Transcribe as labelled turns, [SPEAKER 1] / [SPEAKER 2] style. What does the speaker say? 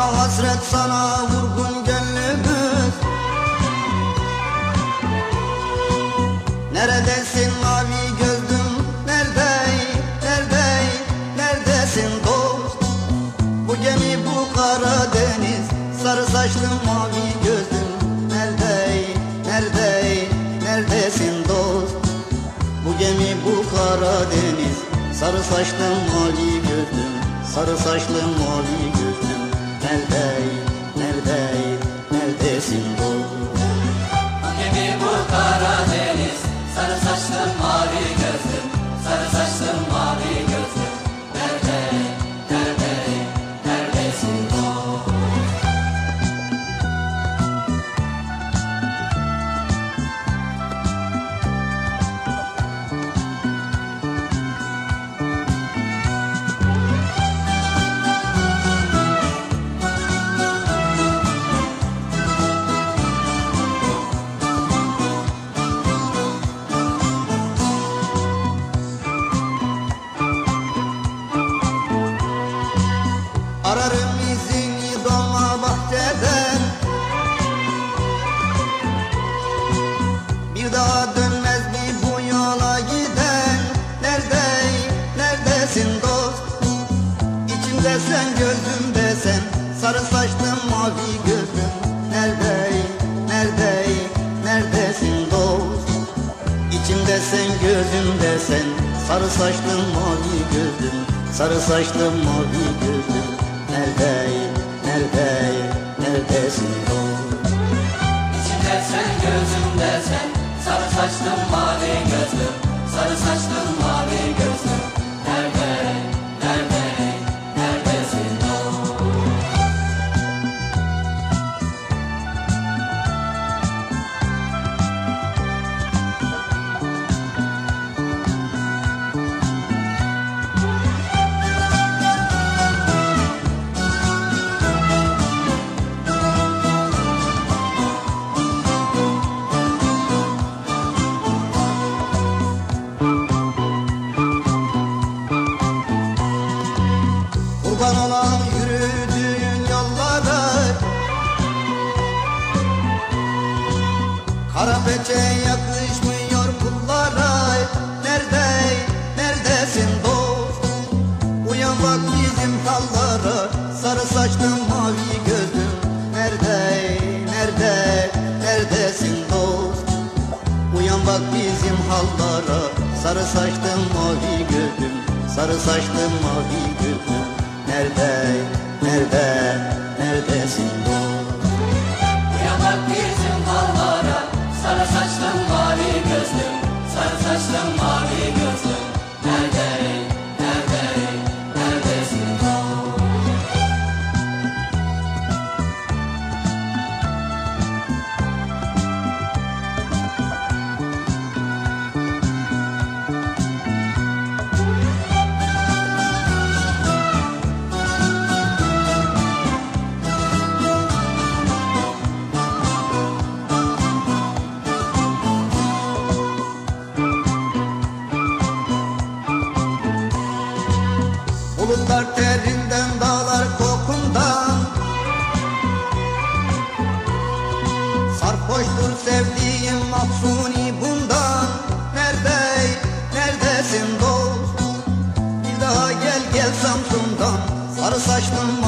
[SPEAKER 1] Hasret sana vurgun gönlümüz Neredesin mavi gözlüm? Nerede, nerede, neredesin dost? Bu gemi bu kara deniz. Sarı saçlı mavi gözlüm. Nerede, nerede, neredesin dost? Bu gemi bu kara deniz. Sarı saçlı mavi gözlüm. Sarı saçlı mavi gözlüm Nerede, nerede, İçimde sen gözümde sen Sarı saçlı mavi gözlüm. Nerede, nerede, neredesin dost? İçimde sen gözümde sen Sarı saçlı mavi gözlüm. Sarı saçlı mavi gözlüm. Nerede, nerede, neredesin dost?
[SPEAKER 2] İçimde sen gözümde sen Sarı saçlı mavi
[SPEAKER 1] Peçe yakışmıyor kullara. Nerede, neredesin dost? Uyan bak bizim dallara. Sarı saçlı mavi gözlüm Nerede, nerede, neredesin dost? Uyan bak bizim hallara. Sarı saçlı mavi gözlüm Sarı saçlı mavi gözlüm Nerede, nerede, neredesin dost Hoştur sevdiğim mahsuni bundan. Nerede, neredesin dost? Bir daha gel gel Samsun'dan. Sarı saçlım